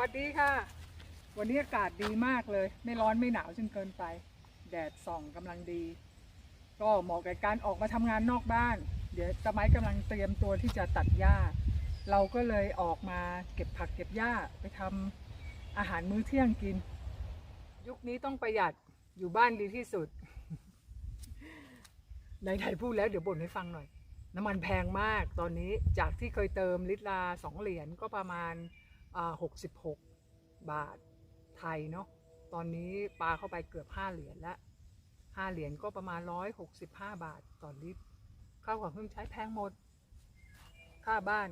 วัสดีค่ะ วันนี้อากาศดีมากเลย ไม่ร้อนไม่หนาวจนเกินไป แดดส่องกำลังดี ก็เหมาะกับการออกมาทำงานนอกบ้าน เดี๋ยวตะไม้กำลังเตรียมตัวที่จะตัดหญ้า เราก็เลยออกมาเก็บผักเก็บหญ้าไปทำอาหารมื้อเที่ยงกิน ยุคนี้ต้องประหยัดอยู่บ้านดีที่สุดในไทยพูดแล้วเดี๋ยวบ่นให้ฟังหน่อย น้ำมันแพงมากตอนนี้จากที่เคยเติมลิตรละสองเหรียญก็ประมาณ หกสิบหกบาทไทยเนาะตอนนี้ปลาเข้าไปเกือบห้าเหรียญละห้าเหรียญก็ประมาณร้อยหกสิบห้าบาทต่อลิตรข้าวของเครื่องใช้แพงหมด ค่าบ้าน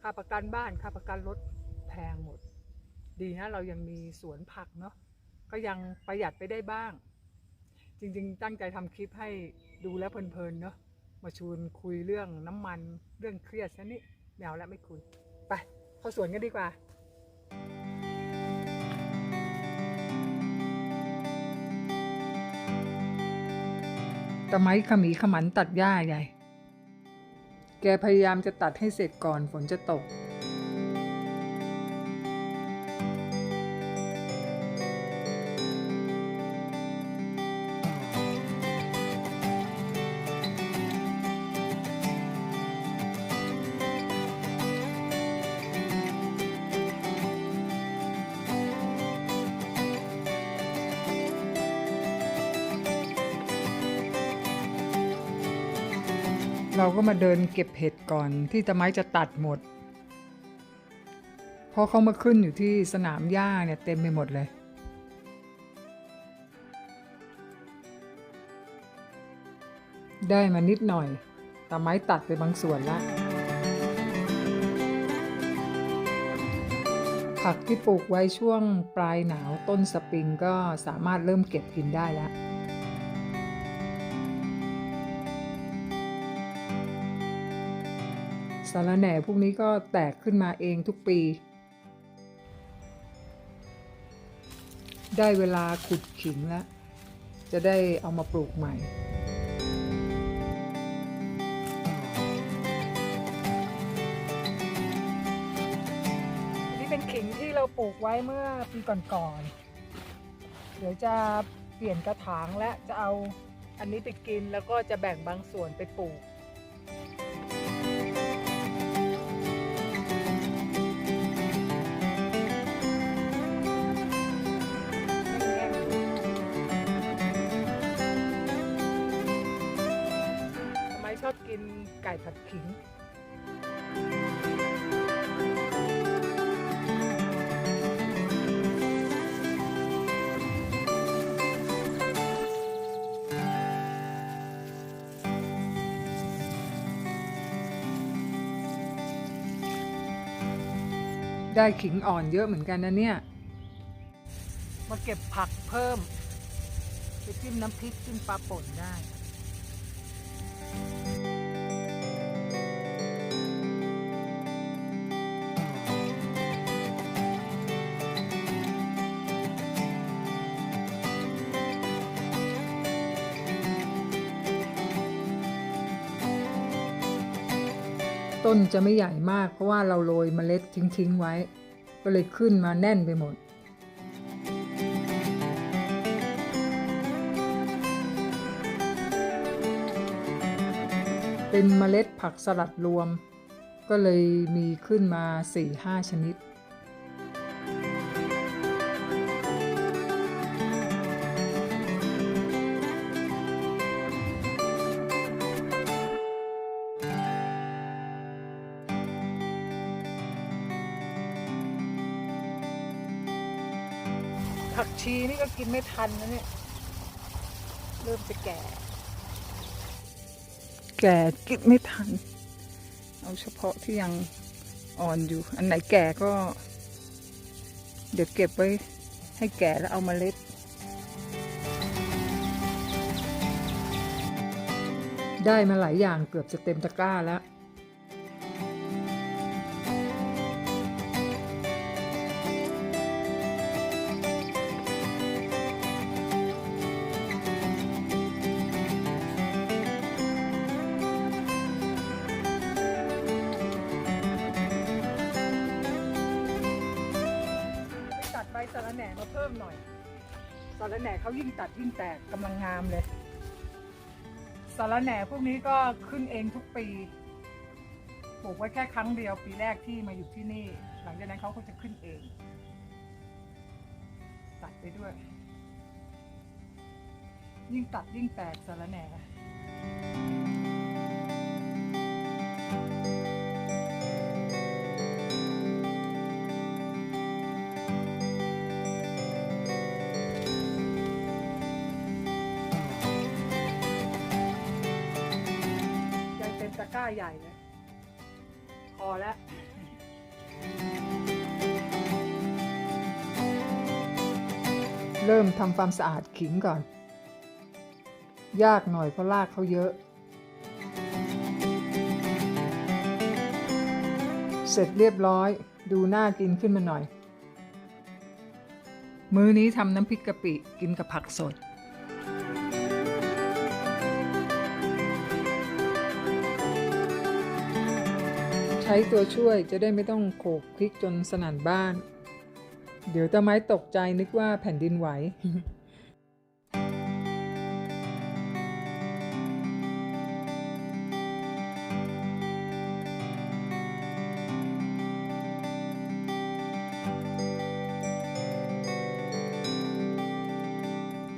ค่าประกันบ้าน ค่าประกันรถแพงหมด ดีนะเรายังมีสวนผักเนาะก็ยังประหยัดไปได้บ้าง จริง ๆ ตั้งใจทำคลิปให้ดูแล้วเพลินๆเนาะมาชวนคุยเรื่องน้ำมันเรื่องเครียดซะนี่แมวแล้วไม่คุย ไป สวนกันดีกว่าตะไม้ขมีขมันตัดหญ้าใหญ่ แกพยายามจะตัดให้เสร็จก่อนฝนจะตก เราก็มาเดินเก็บเห็ดก่อนที่ตะไม้จะตัดหมด เพราะเขามาขึ้นอยู่ที่สนามหญ้าเนี่ยเต็มไปหมดเลย ได้มานิดหน่อยตะไม้ตัดไปบางส่วนละผักที่ปลูกไว้ช่วงปลายหนาวต้นสปริงก็สามารถเริ่มเก็บกินได้แล้ว สารแหน่พวกนี้ก็แตกขึ้นมาเองทุกปี ได้เวลาขุดขิงแล้ว จะได้เอามาปลูกใหม่อันนี้เป็นขิงที่เราปลูกไว้เมื่อปีก่อนๆ เดี๋ยวจะเปลี่ยนกระถางและจะเอาอันนี้ไปกินแล้วก็จะแบ่งบางส่วนไปปลูก ก่ผัดขิงได้ขิงอ่อนเยอะเหมือนกันนะเนี่ย มาเก็บผักเพิ่ม ไปจิ้มน้ำพริกจิ้มปลาป่นได้ ต้นจะไม่ใหญ่มาก เพราะว่าเราโรยเมล็ดทิ้งๆไว้ ก็เลยขึ้นมาแน่นไปหมด เป็นเมล็ดผักสลัดรวม ก็เลยมีขึ้นมา 4-5 ชนิด ผักชีนี่ก็กินไม่ทันนะเนี่ย เริ่มจะแก่ แก่กินไม่ทัน เอาเฉพาะที่ยังอ่อนอยู่ อันไหนแก่ก็ เดี๋ยวเก็บไว้ให้แก่แล้วเอามาเล็ด ได้มาหลายอย่างเกือบจะเต็มตะกร้าแล้ว สาระแหน่มาเพิ่มหน่อยสาระแหน่เขายิ่งตัดยิ่งแตกกำลังงามเลยสาระแหน่พวกนี้ก็ขึ้นเองทุกปีปลูกไว้แค่ครั้งเดียวปีแรกที่มาอยู่ที่นี่ หลังจากนั้นเขาก็จะขึ้นเอง ตัดไปด้วย ยิ่งตัดยิ่งแตกสาระแหน่ ใหญ่เลยพอแล้วเริ่มทำความสะอาดขิงก่อน ยากหน่อยเพราะรากเขาเยอะ เสร็จเรียบร้อย ดูน่ากินขึ้นมาหน่อย มื้อนี้ทำน้ำพริกกะปิกินกับผักสด ช้ตัวช่วยจะได้ไม่ต้องโขกพริกจนสนั่นบ้าน เดี๋ยวตะไม้ตกใจนึกว่าแผ่นดินไหว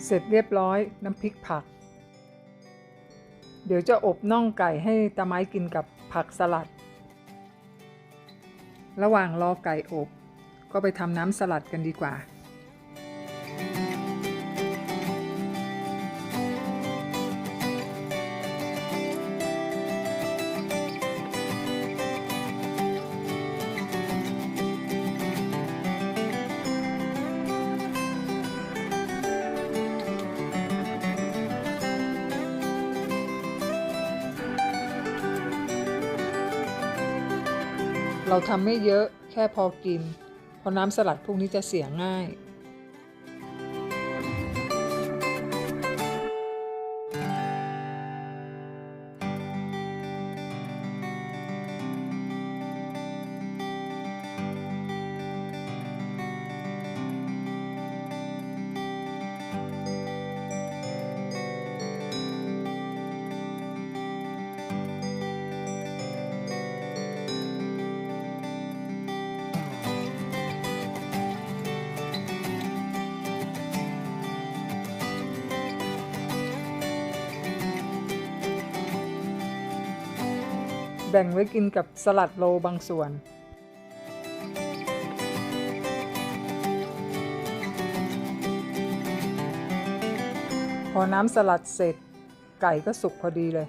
เสร็จเรียบร้อยน้ำพริกผัก เดี๋ยวจะอบน่องไก่ให้ตะไม้กินกับผักสลัด ระหว่างรอไก่อบ ก็ไปทำน้ำสลัดกันดีกว่า เราทำไม่เยอะแค่พอกิน เพราะน้ำสลัดพวกนี้จะเสียง่าย แบ่งไว้กินกับสลัดโลบางส่วน พอน้ำสลัดเสร็จ ไก่ก็สุกพอดีเลย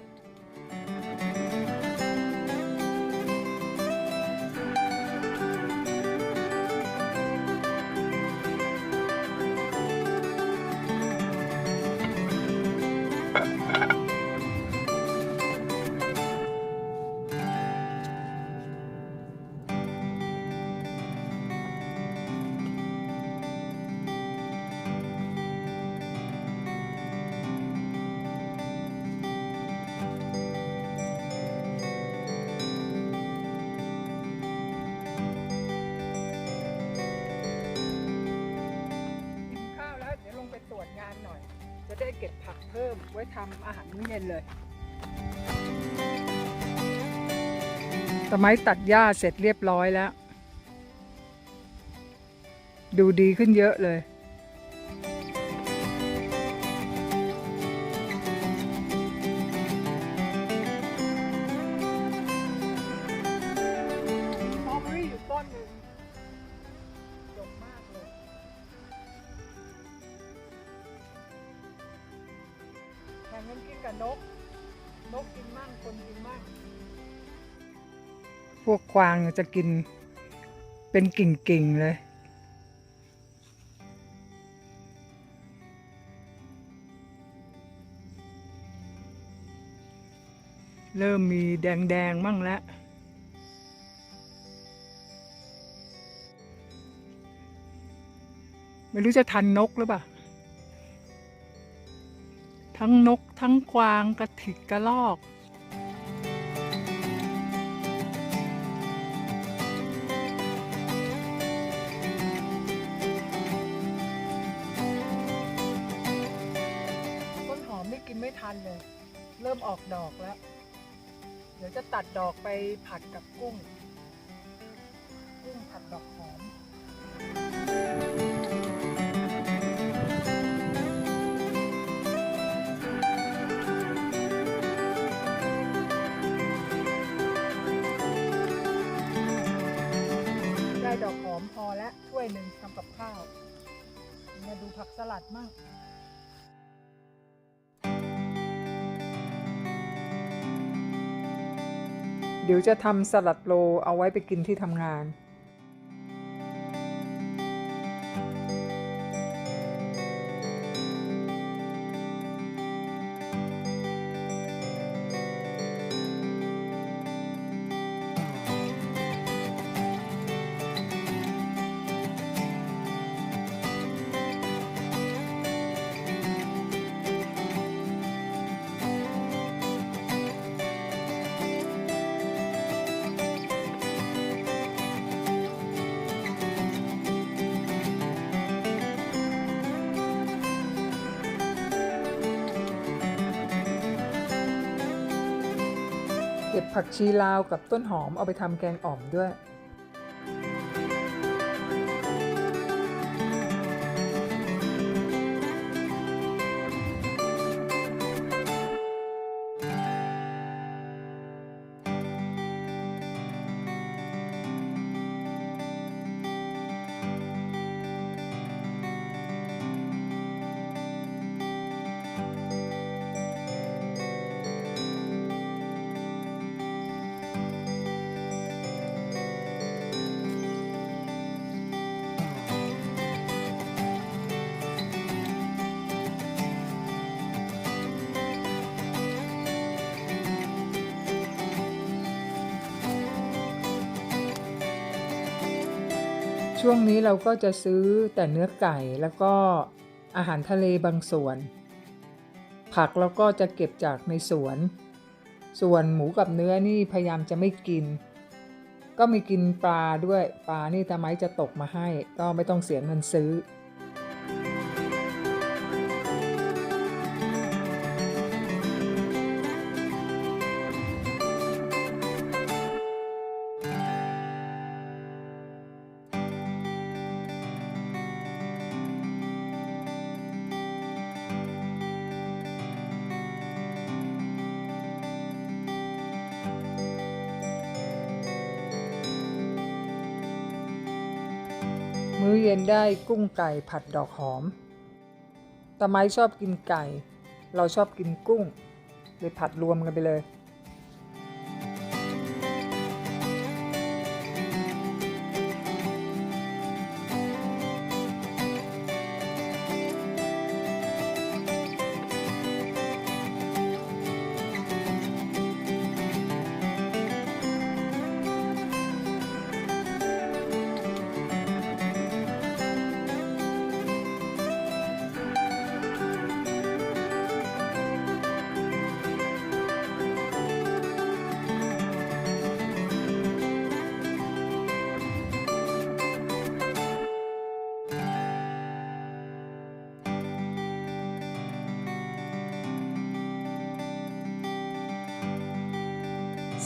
จะได้เก็บผักเพิ่มไว้ทำอาหารมื้อเย็นเลยตะไม้ตัดหญ้าเสร็จเรียบร้อยแล้ว ดูดีขึ้นเยอะเลย นกนกกนกกินมั่งคนกินมั่งพวกควางจะกินเป็นกิ่งๆเลย เริ่มมีแดงๆมั่งแล้ว ไม่รู้จะทันนกหรือเปล่า ทั้งนกทั้งกวางกระถิกกระลอก ต้นหอมนี่กินไม่ทันเลย เริ่มออกดอกแล้ว เดี๋ยวจะตัดดอกไปผัดกับกุ้ง กุ้งผัดดอกหอม วยหนึ่งทำกับข้าวมาดูผักสลัดมากเดี๋ยวจะทำสลัดโลเอาไว้ไปกินที่ทำงาน ผักชีลาวกับต้นหอมเอาไปทำแกงอ่อมด้วย ช่วงนี้เราก็จะซื้อแต่เนื้อไก่แล้วก็อาหารทะเลบางส่วน ผักเราก็จะเก็บจากในสวน ส่วนหมูกับเนื้อนี่พยายามจะไม่กิน ก็มีกินปลาด้วยปลานี่ตาไม้จะตกมาให้ ก็ไม่ต้องเสียเงินซื้อ เย็นได้กุ้งไก่ผัดดอกหอมตะไม้ชอบกินไก่ เราชอบกินกุ้ง เลยผัดรวมกันไปเลย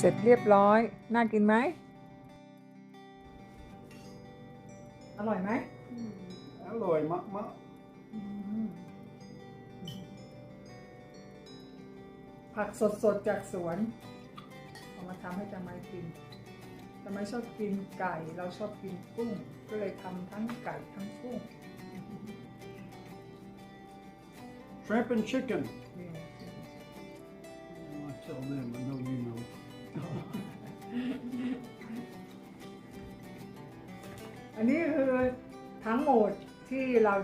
เสร็จเรียบร้อย น่ากินไหม อร่อยไหม อร่อยมากมากผักสดๆจากสวน เอามาทำให้ตาไม้กินตาไม้ชอบกินไก่ เราชอบกินกุ้ง ก็เลยทำทั้งไก่ทั้งกุ้ง shrimp and chicken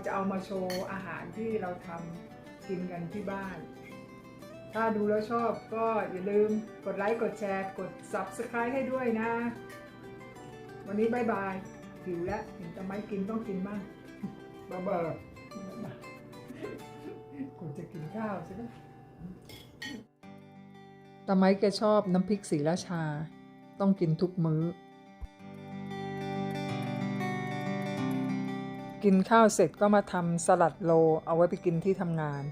จะเอามาโชว์อาหารที่เราทำกินกันที่บ้าน ถ้าดูแล้วชอบก็อย่าลืมกดไลค์กดแชร์ กด Subscribe ให้ด้วยนะ วันนี้บายบายหิวแล้วเห็นจะไม่กินต้องกินบ้าง bye bye กูจะกินข้าวใช่ไหมตาไม้แกชอบน้ำพริกสีราชา ต้องกินทุกมื้อ กินข้าวเสร็จก็มาทำสลัดโลเอาไว้ไปกินที่ทำงาน